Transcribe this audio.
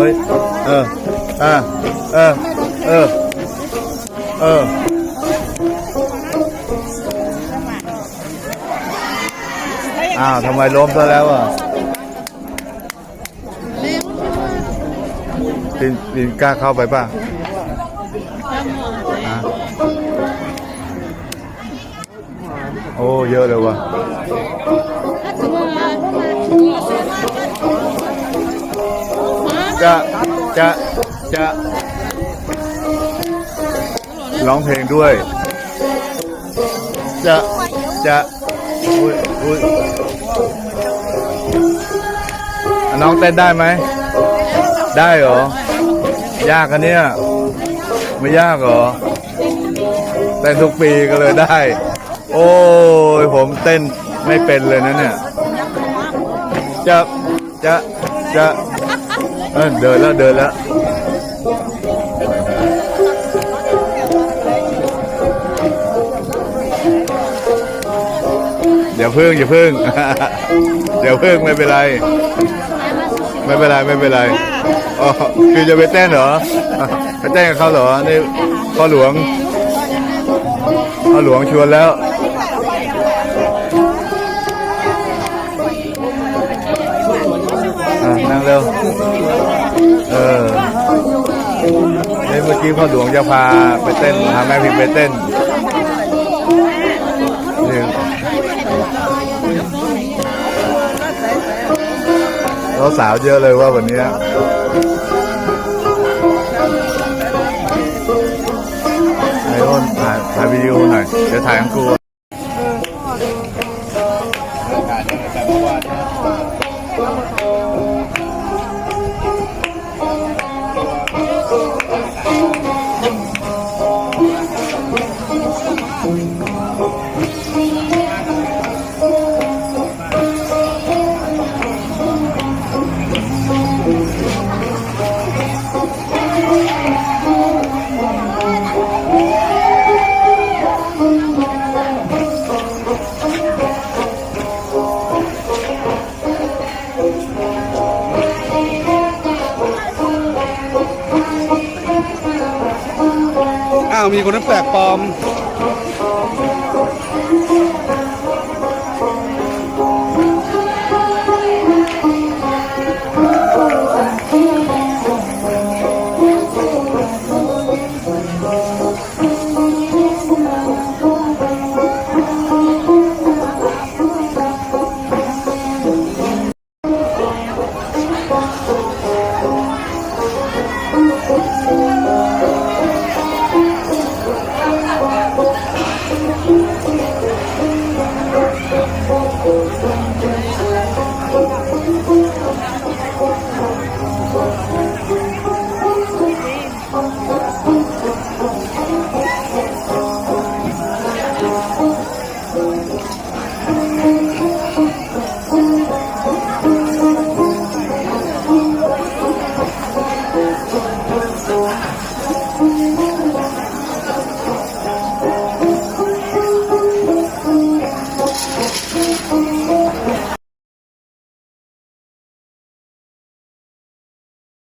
ฮ้ย เออ อ่า เออ เออ เอออ้าวทำไมล้มซะแล้วอะลินลินกล้าเข้าไปป่ะฮะโอ้ เยอะเลยว่ะ จะจะจะร้องเพลงด้วย จะจะอุ้ยอุ้ยน้องเต้นได้ไหม ได้เหรอ ยากกันเนี่ย ไม่ยากเหรอ เต้นทุกปีก็เลยได้ โอ้ยผมเต้นไม่เป็นเลยนะเนี่ย จะจะจะ เออเดินแล้วเดินแล้วเดี๋ยวพึ่งอย่าพึ่งเดี๋ยวพึ่งไม่เป็นไร ไม่เป็นไรไม่เป็นไรอ๋อคือจะไปเต้นเหรออะไปเต้นกับเขาเหรอนี่พ่อหลวงพ่อหลวงชวนแล้ว นั่งเร็ว เออเมื่อกี้พ่อหลวงจะพาไปเต้นพาแม่พิมไปเต้นนี่เราสาวเยอะเลยว่าวันนี้ไอ้อ้นถ่ายถ่ายวิดีโอหน่อยเดี๋ยวถ่ายของกู มีคนนั้นแปลกปลอม